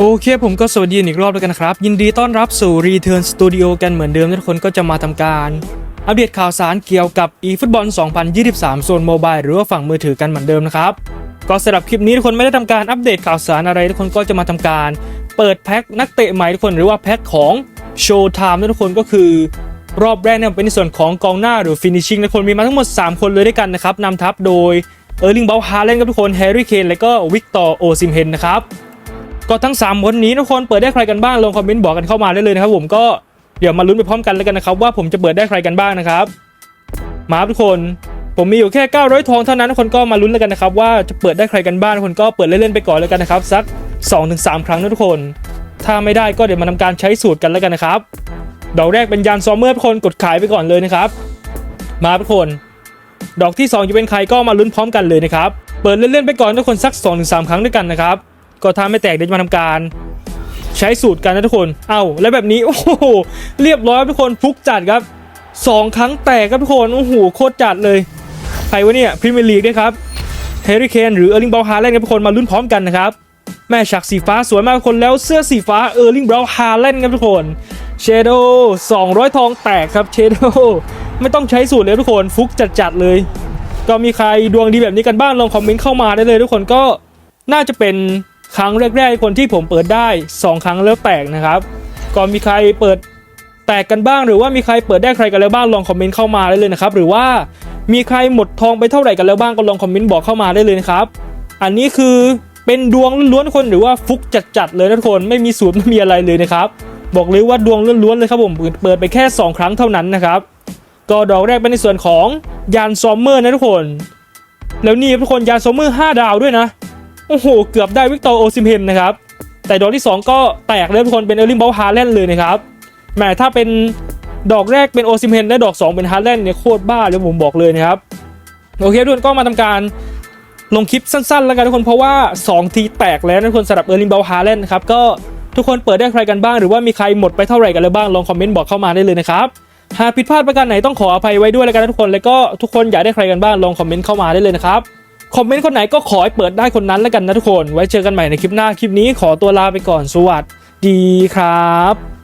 โอเคผมก็สวัสดีอีกรอบแล้วกันนะครับ ยินดีต้อนรับสู่ Return Studio กันเหมือนเดิมทุกคนก็จะมาทำการ อัปเดตข่าวสารเกี่ยวกับ eFootball 2023 โซนโมบายหรือว่าฝั่งมือถือกันเหมือนเดิมนะครับ ก็สำหรับคลิปนี้ทุกคนไม่ได้ทำการอัปเดตข่าวสารอะไรทุกคนก็จะมาทำการ เปิดแพ็คนักเตะใหม่ทุกคนหรือว่าแพ็คของ Showtime ทุกคนก็คือรอบแรกเนี่ยเป็นในส่วนของกองหน้าหรือ finishing ทุกคนมีมาทั้งหมด 3 คนเลยด้วยกันนะครับนำทัพโดยเออร์ลิงเบลฮาเลนครับทุกคนแฮร์รี่เคนและก็วิกตอร์โอซิมเฮนนะครับ ก็ทั้ง3คนนี้ทุกคนเปิดได้ใครกันบ้างลงคอมเมนต์บอกกันเข้ามาได้เลยนะครับ ผมก็เดี๋ยวมาลุ้นไปพร้อมกันแล้วกันนะครับ ว่าผมจะเปิดได้ใครกันบ้างนะครับ มาทุกคนผมมีอยู่แค่ 900 ทองเท่านั้นทุกคนก็มาลุ้นแล้วกันนะครับ ว่าจะเปิดได้ใครกันบ้างทุกคนก็เปิดเล่นๆไปก่อนแล้วกันนะครับ สัก 2-3 ครั้งนะทุกคน ถ้าไม่ได้ก็เดี๋ยวมาทำการใช้สูตรกันแล้วกันนะครับดอกแรกเป็นยานซอมเมอร์ทุกคนกดขายไปก่อนเลยนะครับ มาทุกคน ดอกที่ 2 จะเป็นใครก็มาลุ้นพร้อมกันเลยนะครับ เปิดเล่นๆไปก่อนทุกคนสัก 2-3 ครั้งด้วยกันนะครับ ก็ถ้าไม่แตกเดี๋ยวจะมาทำการ ใช้สูตรกันนะทุกคน เอ้าแล้วแบบนี้โอ้โหเรียบร้อยทุกคนฟุกจัดครับ2ครั้งแตกครับทุกคนโอ้โหโคตรจัดเลยใครวะเนี่ยพรีเมียร์ลีกด้วยครับเฮร์รี่เคนหรือเออร์ลิงบราฮาแลนด์ครับทุกคนมาลุ้นพร้อมกันนะครับแม่ฉักสีฟ้าสวยมากทุกคนแล้วเสื้อสีฟ้าเออร์ลิงบราฮาแลนด์ครับทุกคนเชโด200 ทองแตกครับเชโดไม่ต้องใช้สูตรเลยทุกคนฟุกจัดๆเลย ก็มีใครดวงดีแบบนี้กันบ้างลองคอมเมนต์เข้ามาได้เลยทุกคนก็น่าจะเป็น ครั้งแรกๆคนที่ผมเปิดได้ 2 ครั้งแล้วแตกนะครับ ก็มีใครเปิดแตกกันบ้าง หรือว่ามีใครเปิดได้ใครกันแล้วบ้างลองคอมเมนต์เข้ามาได้เลยนะครับ หรือว่ามีใครหมดทองไปเท่าไหร่กันแล้วบ้างก็ลองคอมเมนต์บอกเข้ามาได้เลยนะครับ อันนี้คือเป็นดวงล้วนๆคนหรือว่าฟุกจัดๆเลยทุกคนไม่มีสูตรไม่มีอะไรเลยนะครับบอกเลยว่าดวงล้วนๆเลยครับผมเปิดไปแค่ 2 ครั้งเท่านั้นนะครับก็ดอกแรกเป็นในส่วนของยานซอมเมอร์นะทุกคน แล้วนี่ทุกคนยานซอมเมอร์5ดาวด้วยนะ โอ้โห เกือบได้วิกตอร์โอซิมเฮนนะครับ แต่ดอกที่ 2 ก็แตกเลยทุกคนเป็นเอลลิงบอลฮาแลนด์เลยนะครับแหมถ้าเป็นดอกแรกเป็นโอซิมเฮนและดอก 2 เป็นฮาแลนด์เนี่ยโคตรบ้าเลยผมบอกเลยนะครับโอเคทุกคนก็มาทำการลงคลิปสั้นๆ แล้วกันทุกคนเพราะว่า 2 ทีแตกแล้วทุกคนสำหรับเออร์ลิงบอลฮาแลนด์นะครับก็ทุกคนเปิดได้ใครกันบ้างหรือว่ามีใครหมดไปเท่าไหร่กันแล้วบ้างลองคอมเมนต์บอกเข้ามาได้เลยนะครับหากผิดพลาดประการไหนต้องขออภัยไว้ด้วยแล้วกันนะทุกคนแล้วก็ทุกคนอยากได้ใครกันบ้างลองคอมเมนต์เข้ามาได้เลยนะครับ คอมเมนต์คนไหนก็ขอให้เปิดได้คนนั้นแล้วกันนะทุกคน ไว้เจอกันใหม่ในคลิปหน้าคลิปนี้ขอตัวลาไปก่อนสวัสดีครับ